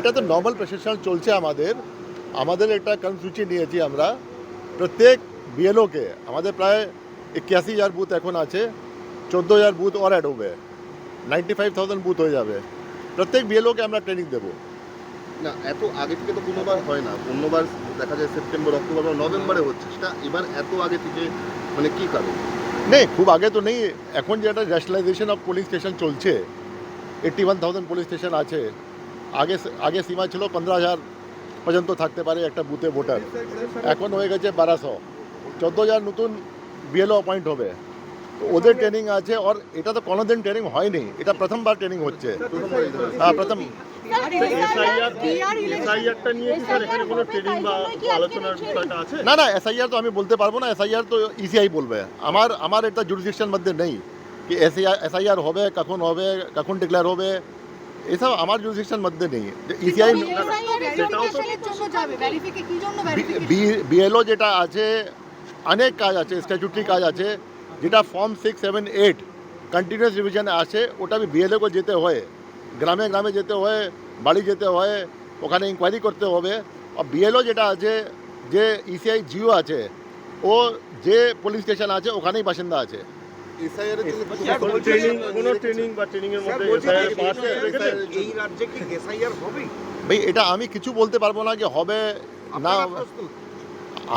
এটা তো নর্মাল প্রশাসন চলছে আমাদের। আমাদের একটা কর্মসূচি নিয়েছি আমরা। প্রত্যেক বিএলওকে আমাদের প্রায় একাশি হাজার বুথ এখন আছে। চোদ্দ হাজার বুথ ওর অ্যাড হবে নাইনটি ফাইভ থাউজেন্ড বুথ হয়ে যাবে। প্রত্যেক বিএলওকে আমরা ট্রেনিং দেবো। না এত আগে থেকে তো কোনোবার হয় না। অন্যবার দেখা যায় সেপ্টেম্বর অক্টোবর বা নভেম্বরে হচ্ছে। সেটা এবার এত আগে থেকে মানে কি কারণ? নেই খুব আগে তো নেই। এখন যেটা ন্যাশনালাইজেশন অফ পুলিশ স্টেশন চলছে eighty one thousand police station আছে। আগে আগে সীমা ছিল পনেরো হাজার পর্যন্ত থাকতে পারে একটা বুথে ভোটার। এখন হয়ে গেছে বারোশো। চোদ্দ হাজার নতুন বিএলও অ্যাপয়েন্ট হবে। তো ওদের ট্রেনিং আছে আর এটা তো কোনোদিন ট্রেনিং হয়নি। এটা প্রথমবার ট্রেনিং হচ্ছে। হ্যাঁ প্রথম। এসআইআরটা নিয়ে এখানে কোনো ট্রেনিং বা আলোচনার বিষয়টা আছে? না না এসআইআর তো আমি বলতে পারব না। এসআইআর তো ইসিআই বলবে। আমার আমার এটা জুডিশিকশন মধ্যে নেই। কি এসআইআর হবে কখন হবে কখন ডিক্লেয়ার হবে এসব আমার জুডিশিকশন মধ্যে নেই। ইসিআই বিএলও যেটা আছে অনেক কাজ আছে স্ট্যাচুটারি কাজ আছে যেটা form six seven eight continuous রিভিশনে আসে ওটা বি বিএলও को যেতে হয়। গ্রামে গ্রামে যেতে হয় বাড়ি যেতে হয় ওখানে ইনকোয়ারি করতে হবে। আর বিএলও যেটা আছে যে ইসিআই জিও আছে ও যে পুলিশ স্টেশন আছে ওখানেই বাসিন্দা আছে। এসআইআর এর জন্য কোনো ট্রেনিং কোনো ট্রেনিং বা ট্রেনিং এর মধ্যে এসআইআর পাস এই রাজ্যে কি এসআইআর হবে? ভাই এটা আমি কিছু বলতে পারব না যে হবে না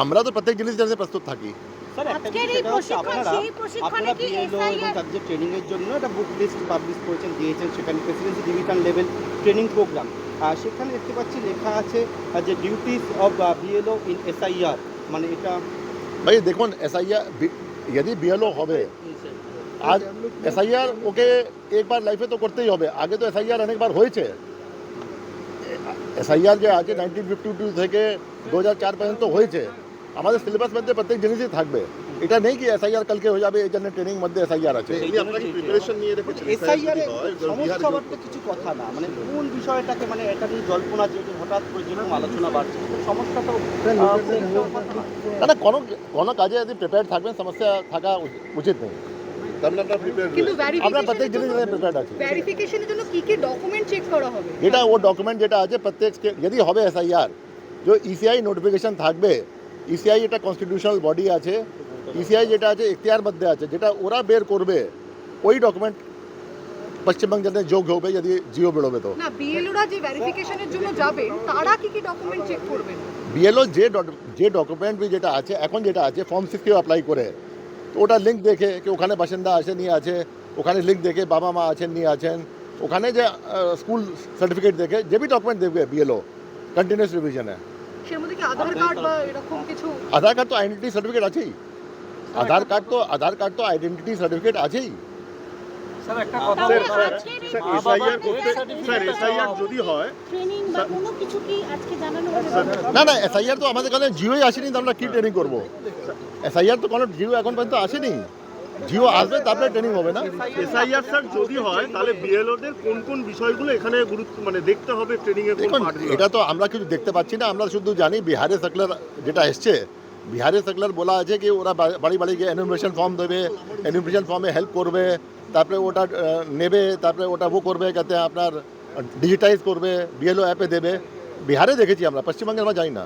আমরা তো প্রত্যেক জিনিস জানতে প্রস্তুত থাকি। ট্রেনিং এর জন্য একটা বুক লিস্ট পাবলিশ করেছেন দিয়েছেন সেখানে presidency division level training programme আর সেখানে দেখতে পাচ্ছি লেখা আছে যে duties of BLO in SIR মানে এটা ভাই দেখুন এসআইআর यदि বিএলও হবে আজ এসআইআর ওকে একবার লাইফে তো করতেই হবে আগে তো এসআইআর অনেকবার হয়েছে এসআইআর যে আছে নাইনটিন ফিফটি টু থেকে দু হাজার চার পর্যন্ত হয়েছে আমাদের সিলেবাস মধ্যে প্রত্যেক জিনিসই থাকবে এটা নেই কি এসআইআর কালকে হয়ে যাবে এই জন্য ট্রেনিং মধ্যে এসআইআর আছে এসআইআর সমস্যা কিছু কথা না মানে কোন বিষয়টাকে মানে এটা নিয়ে জল্পনা যেহেতু হঠাৎ করে যেরকম আলোচনা বাড়ছে সমস্যা তো কোনো না। কোনো কোনো কাজে যদি প্রিপেয়ার থাকবেন সমস্যা থাকা উচিত- উচিত নেই তার আপনারা প্রিপেয়ার কিন্তু আমরা প্রত্যেক জিনিস প্রিপেয়ার্ড আছি। ভেরিফিকেশনের জন্য কি কি ডকুমেন্ট চেক করা হবে? যেটা ও ডকুমেন্ট যেটা আছে প্রত্যেক যদি হবে এসআইআর যে ইসিআই নোটিফিকেশন থাকবে। ইসিআই এটা কনস্টিটিউশনাল বডি আছে। ইসিআই যেটা আছে এখতিয়ার মধ্যে আছে যেটা ওরা বের করবে ওই ডকুমেন্ট পশ্চিমবঙ্গ জন্য যোগ হবে যদি জিও বেরোবে তো। না বিএলওরা যে ভেরিফিকেশনের জন্য যাবেন তারা কি কি ডকুমেন্ট চেক করবেন বিএলও যে যে ডকুমেন্ট যেটা আছে এখন যেটা আছে ফর্ম সিক্সটিও অ্যাপ্লাই করে। ওটা লিঙ্ক দেখে কি ওখানে বাসিন্দা আছে নিয়ে আছে ওখানে লিঙ্ক দেখে বাবা মা আছেন নিয়ে আছেন। ওখানে যে স্কুল সার্টিফিকেট দেখে যে বি ডকুমেন্ট দেখবে বিএলও কন্টিনিউস রিভিশনে আধার কার্ড বা এরকম কিছু? আধার কার্ড তো আইডেন্টিটি সার্টিফিকেট আছেই। আধার কার্ড তো আধার কার্ড তো আইডেন্টিটি সার্টিফিকেট আছেই। স্যার এসআইআর করতে স্যার এসআইআর যদি হয় ট্রেনিং বা কোনো কিছু কি আজকে জানানো হবে না না এসআইআর তো আমাদের কাছে জিওই আসেনি তো আমরা কি ট্রেনিং করব? এসআইআর তো কোনো জিও এখন পর্যন্ত আসেনি। জিও আসবে তারপরে ট্রেনিং হবে না? এসআইআর স্যার যদি হয় তাহলে বিএলওদের কোন কোন বিষয়গুলো এখানে গুরুত্ব মানে দেখতে হবে ট্রেনিং এর কোন এটা তো আমরা কিছু দেখতে পাচ্ছি না আমরা শুধু জানি বিহারের সার্কুলার যেটা এসছে। বিহারে সার্কুলার বলা আছে কি ওরা বাড়ি বাড়ি গিয়ে এনুমিনেশন ফর্ম দেবে এনুমিনেশন ফর্মে হেল্প করবে তারপরে ওটা নেবে তারপরে ওটা ও করবে যাতে আপনার ডিজিটাইজ করবে বিএলও অ্যাপে দেবে। বিহারে দেখেছি আমরা পশ্চিমবঙ্গে আমরা জানি না।